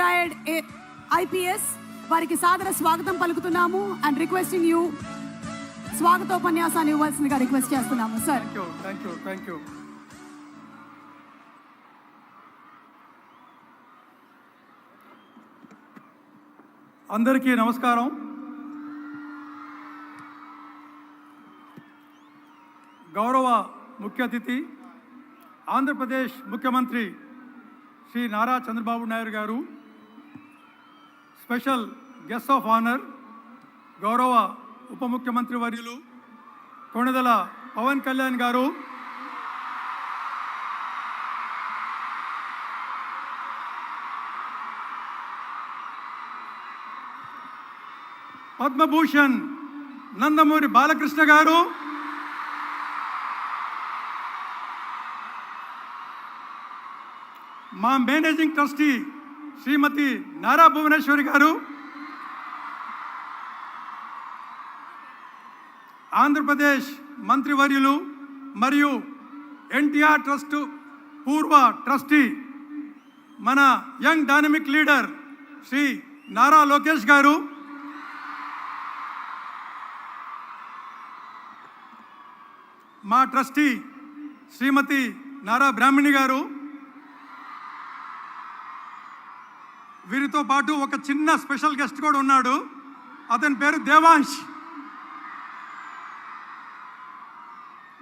Retired IPS వారికి సాదర స్వాగతం పలుకుతున్నాము అండ్ రిక్వెస్టింగ్ యూ స్వాగతోపన్యాసాన్ని ఇవ్వాల్సిందిగా రిక్వెస్ట్ చేస్తున్నాము sir thank you thank you thank you అందరికీ నమస్కారం. గౌరవ ముఖ్య అతిథి ఆంధ్రప్రదేశ్ ముఖ్యమంత్రి శ్రీ నారా చంద్రబాబు నాయుడు గారు స్పెషల్ గెస్ట్ ఆఫ్ ఆనర్ గౌరవ ఉప ముఖ్యమంత్రి వర్యులు కొణిదల పవన్ కళ్యాణ్ గారు పద్మభూషణ్ నందమూరి బాలకృష్ణ గారు మా మేనేజింగ్ ట్రస్టీ శ్రీమతి నారా భువనేశ్వరి గారు ఆంధ్రప్రదేశ్ మంత్రివర్యులు మరియు ఎన్టీఆర్ ట్రస్ట్ పూర్వ ట్రస్టీ మన young dynamic leader Shri Nara Lokesh garu మా ట్రస్టీ శ్రీమతి నారా బ్రాహ్మణి గారు వీరితో పాటు ఒక చిన్న స్పెషల్ గెస్ట్ కూడా ఉన్నాడు. అతని పేరు దేవాంష్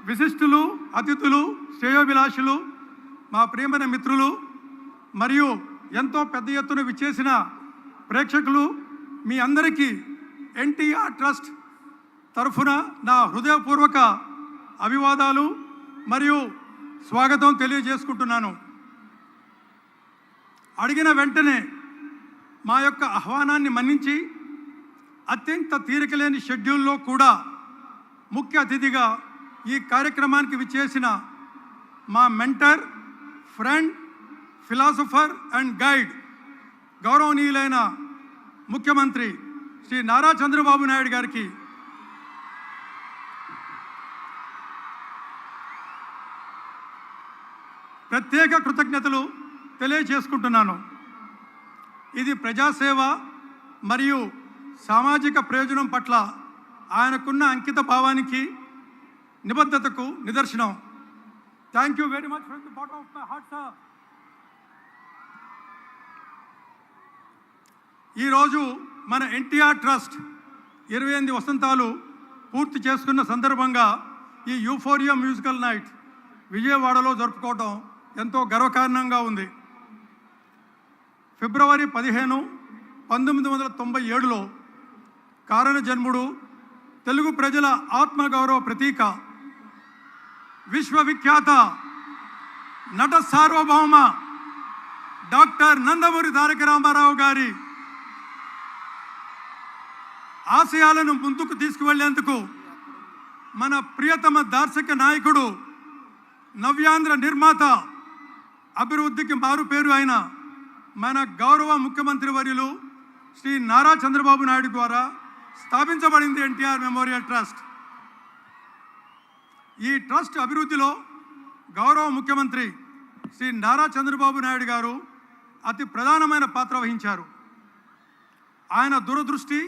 విశిష్టులు అతిథులు శ్రేయోభిలాషులు మా ప్రియమైన మిత్రులు మరియు ఎంతో పెద్ద ఎత్తున విచ్చేసిన ప్రేక్షకులు మీ అందరికీ ఎన్టీఆర్ ట్రస్ట్ తరఫున నా హృదయపూర్వక అభివాదాలు మరియు స్వాగతం తెలియజేసుకుంటున్నాను. అడిగిన వెంటనే మా యొక్క ఆహ్వానాన్ని మన్నించి అత్యంత తీరికలేని షెడ్యూల్లో కూడా ముఖ్య అతిథిగా ఈ కార్యక్రమానికి విచ్చేసిన మా mentor friend philosopher and guide గౌరవనీయులైన ముఖ్యమంత్రి శ్రీ నారా చంద్రబాబు నాయుడు గారికి ప్రత్యేక కృతజ్ఞతలు తెలియజేసుకుంటున్నాను. ఇది ప్రజాసేవ మరియు సామాజిక ప్రయోజనం పట్ల ఆయనకున్న అంకిత భావానికి నిబద్ధతకు నిదర్శనం. Thank you very much from the bottom of my heart sir ఈరోజు మన ఎన్టీఆర్ ట్రస్ట్ ఇరవై ఎనిమిది వసంతాలు పూర్తి చేసుకున్న సందర్భంగా ఈ యూఫోరియా మ్యూజికల్ నైట్ విజయవాడలో జరుపుకోవడం ఎంతో గర్వకారణంగా ఉంది. ఫిబ్రవరి పదిహేను పంతొమ్మిది వందల తొంభై ఏడులో కారణ జన్ముడు తెలుగు ప్రజల ఆత్మగౌరవ ప్రతీక విశ్వవిఖ్యాత నట సార్వభౌమ డాక్టర్ నందమూరి తారక రామారావు గారి ఆశయాలను ముందుకు తీసుకువెళ్ళేందుకు మన ప్రియతమ దార్శక నాయకుడు నవ్యాంధ్ర నిర్మాత అభివృద్ధికి మారు పేరు అయిన మన గౌరవ ముఖ్యమంత్రి వర్యులు శ్రీ నారా చంద్రబాబు నాయుడు ద్వారా స్థాపించబడింది ఎన్టీఆర్ మెమోరియల్ ట్రస్ట్. ఈ ట్రస్ట్ అభివృద్ధిలో గౌరవ ముఖ్యమంత్రి శ్రీ నారా చంద్రబాబు నాయుడు గారు అతి ప్రధానమైన పాత్ర వహించారు. ఆయన దూరదృష్టి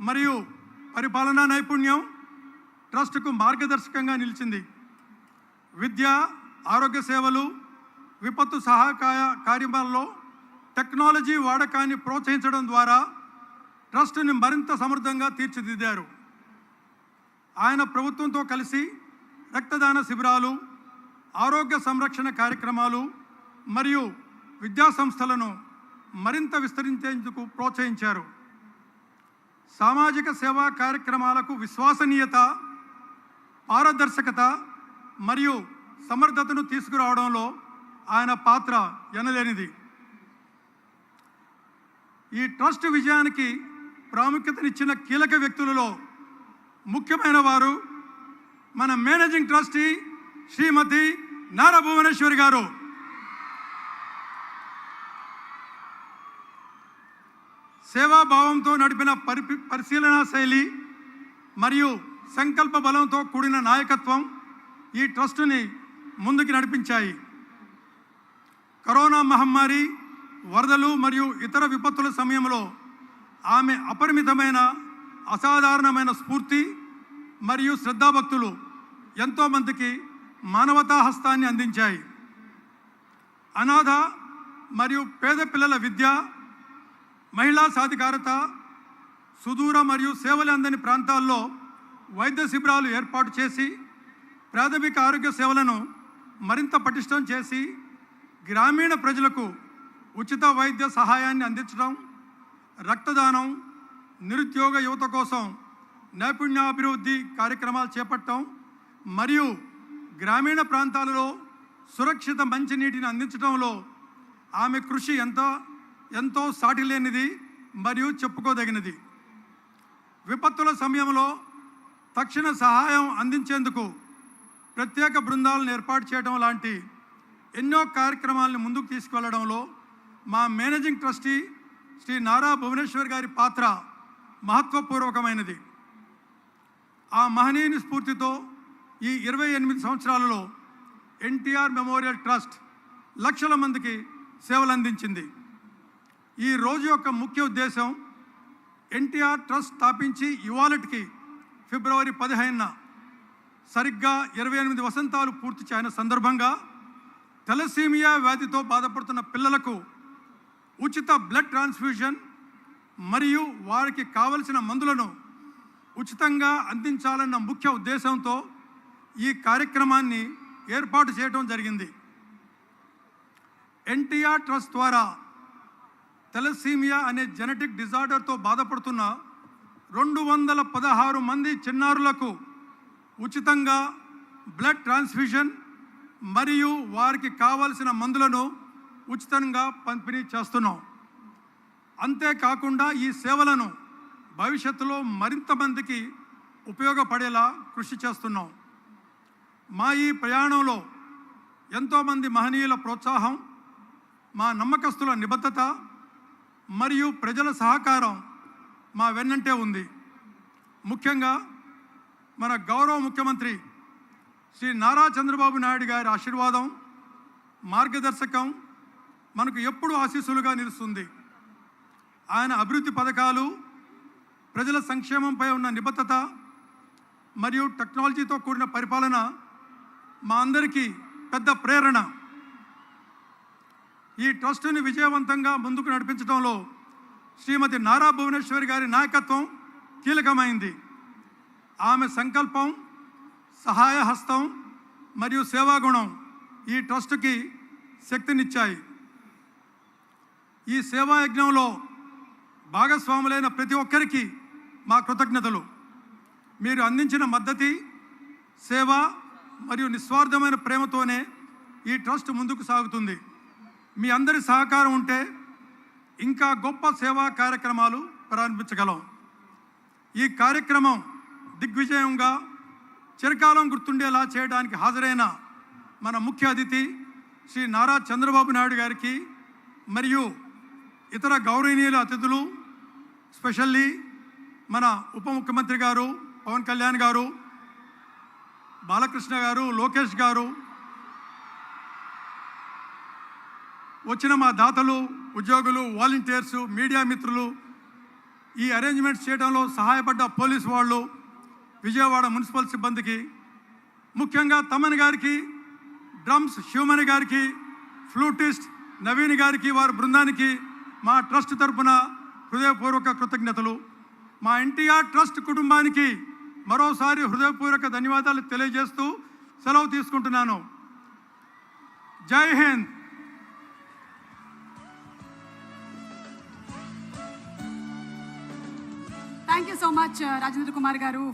మరియు పరిపాలనా నైపుణ్యం ట్రస్ట్కు మార్గదర్శకంగా నిలిచింది. విద్య ఆరోగ్య సేవలు విపత్తు సహాయ కార్యక్రమాల్లో టెక్నాలజీ వాడకాన్ని ప్రోత్సహించడం ద్వారా ట్రస్ట్ని మరింత సమర్థంగా తీర్చిదిద్దారు. ఆయన ప్రభుత్వంతో కలిసి రక్తదాన శిబిరాలు ఆరోగ్య సంరక్షణ కార్యక్రమాలు మరియు విద్యా సంస్థలను మరింత విస్తరించేందుకు ప్రోత్సహించారు. సామాజిక సేవా కార్యక్రమాలకు విశ్వసనీయత పారదర్శకత మరియు సమర్థతను తీసుకురావడంలో ఆయన పాత్ర ఎనలేనిది. ఈ ట్రస్ట్ విజయానికి ప్రాముఖ్యతనిచ్చిన కీలక వ్యక్తులలో ముఖ్యమైన వారు మన మేనేజింగ్ ట్రస్టీ శ్రీమతి నారా భువనేశ్వరి గారు. సేవాభావంతో నడిపిన పరి పరిశీలనా శైలి మరియు సంకల్ప బలంతో కూడిన నాయకత్వం ఈ ట్రస్టుని ముందుకు నడిపించాయి. కరోనా మహమ్మారి వరదలు మరియు ఇతర విపత్తుల సమయంలో ఆమె అపరిమితమైన అసాధారణమైన స్ఫూర్తి మరియు శ్రద్ధాభక్తులు ఎంతోమందికి మానవతా హస్తాన్ని అందించాయి. అనాథ మరియు పేద పిల్లల విద్య మహిళా సాధికారత సుదూర మరియు సేవలు అందని ప్రాంతాల్లో వైద్య శిబిరాలు ఏర్పాటు చేసి ప్రాథమిక ఆరోగ్య సేవలను మరింత పటిష్టం చేసి గ్రామీణ ప్రజలకు ఉచిత వైద్య సహాయాన్ని అందించడం రక్తదానం నిరుద్యోగ యువత కోసం నైపుణ్యాభివృద్ధి కార్యక్రమాలు చేపట్టడం మరియు గ్రామీణ ప్రాంతాలలో సురక్షిత మంచినీటిని అందించడంలో ఆమె కృషి ఎంతో ఎంతో సాటిలేనిది మరియు చెప్పుకోదగినది. విపత్తుల సమయంలో తక్షణ సహాయం అందించేందుకు ప్రత్యేక బృందాలను ఏర్పాటు చేయడం లాంటి ఎన్నో కార్యక్రమాలను ముందుకు తీసుకువెళ్ళడంలో మా మేనేజింగ్ ట్రస్టీ శ్రీ నారా భువనేశ్వర్ గారి పాత్ర మహత్వపూర్వకమైనది. ఆ మహనీయుని స్ఫూర్తితో ఈ ఇరవై ఎనిమిది సంవత్సరాలలో ఎన్టీఆర్ మెమోరియల్ ట్రస్ట్ లక్షల మందికి సేవలు అందించింది ఈ రోజు యొక్క ముఖ్య ఉద్దేశం ఎన్టీఆర్ ట్రస్ట్ స్థాపించి ఇవాళటికి ఫిబ్రవరి పదిహేనున సరిగ్గా ఇరవై ఎనిమిది వసంతాలు పూర్తి చేయని సందర్భంగా తెలసీమియా వ్యాధితో బాధపడుతున్న పిల్లలకు ఉచిత బ్లడ్ ట్రాన్స్ఫ్యూజన్ మరియు వారికి కావలసిన మందులను ఉచితంగా అందించాలన్న ముఖ్య ఉద్దేశంతో ఈ కార్యక్రమాన్ని ఏర్పాటు చేయడం జరిగింది. ఎన్టీఆర్ ట్రస్ట్ ద్వారా తెలసీమియా అనే జెనెటిక్ డిజార్డర్తో బాధపడుతున్న రెండు వందల పదహారు మంది చిన్నారులకు ఉచితంగా బ్లడ్ ట్రాన్స్ఫ్యూజన్ మరియు వారికి కావలసిన మందులను ఉచితంగా పంపిణీ చేస్తున్నాం. అంతేకాకుండా ఈ సేవలను భవిష్యత్తులో మరింత మందికి ఉపయోగపడేలా కృషి చేస్తున్నాం. మా ఈ ప్రయాణంలో ఎంతోమంది మహనీయుల ప్రోత్సాహం మా నమ్మకస్తుల నిబద్ధత మరియు ప్రజల సహకారం మా వెన్నంటే ఉంది. ముఖ్యంగా మన గౌరవ ముఖ్యమంత్రి శ్రీ నారా చంద్రబాబు నాయుడు గారి ఆశీర్వాదం మార్గదర్శకం మనకు ఎప్పుడూ ఆశీస్సులుగా నిలుస్తుంది. ఆయన అభివృద్ధి పథకాలు ప్రజల సంక్షేమంపై ఉన్న నిబద్ధత మరియు టెక్నాలజీతో కూడిన పరిపాలన మా అందరికీ పెద్ద ప్రేరణ. ఈ ట్రస్టుని విజయవంతంగా ముందుకు నడిపించడంలో శ్రీమతి నారా భువనేశ్వరి గారి నాయకత్వం కీలకమైంది. ఆమె సంకల్పం సహాయ హస్తం మరియు సేవాగుణం ఈ ట్రస్టుకి శక్తినిచ్చాయి. ఈ సేవాయజ్ఞంలో భాగస్వాములైన ప్రతి ఒక్కరికి మా కృతజ్ఞతలు. మీరు అందించిన మద్దతి సేవ మరియు నిస్వార్థమైన ప్రేమతోనే ఈ ట్రస్ట్ ముందుకు సాగుతుంది. మీ అందరి సహకారం ఉంటే ఇంకా గొప్ప సేవా కార్యక్రమాలు ప్రారంభించగలం. ఈ కార్యక్రమం దిగ్విజయంగా చిరకాలం గుర్తుండేలా చేయడానికి హాజరైన మన ముఖ్య అతిథి శ్రీ నారా చంద్రబాబు నాయుడు గారికి మరియు ఇతర గౌరవనీయుల అతిథులు స్పెషల్లీ మన ఉప ముఖ్యమంత్రి గారు పవన్ కళ్యాణ్ గారు బాలకృష్ణ గారు లోకేష్ గారు వచ్చిన మా దాతలు ఉద్యోగులు వాలంటీర్సు మీడియా మిత్రులు ఈ అరేంజ్మెంట్స్ చేయడంలో సహాయపడ్డ పోలీసు వాళ్ళు విజయవాడ మున్సిపల్ సిబ్బందికి ముఖ్యంగా తమన్ గారికి డ్రమ్స్ శివమణి గారికి ఫ్లూటిస్ట్ నవీన్ గారికి వారి బృందానికి మా ట్రస్ట్ తరపున హృదయపూర్వక కృతజ్ఞతలు. మా ఎన్టీఆర్ ట్రస్ట్ కుటుంబానికి మరోసారి హృదయపూర్వక ధన్యవాదాలు తెలియజేస్తూ సెలవు తీసుకుంటున్నాను. Jai Hind. Thank you so much Rajendra Kumar garu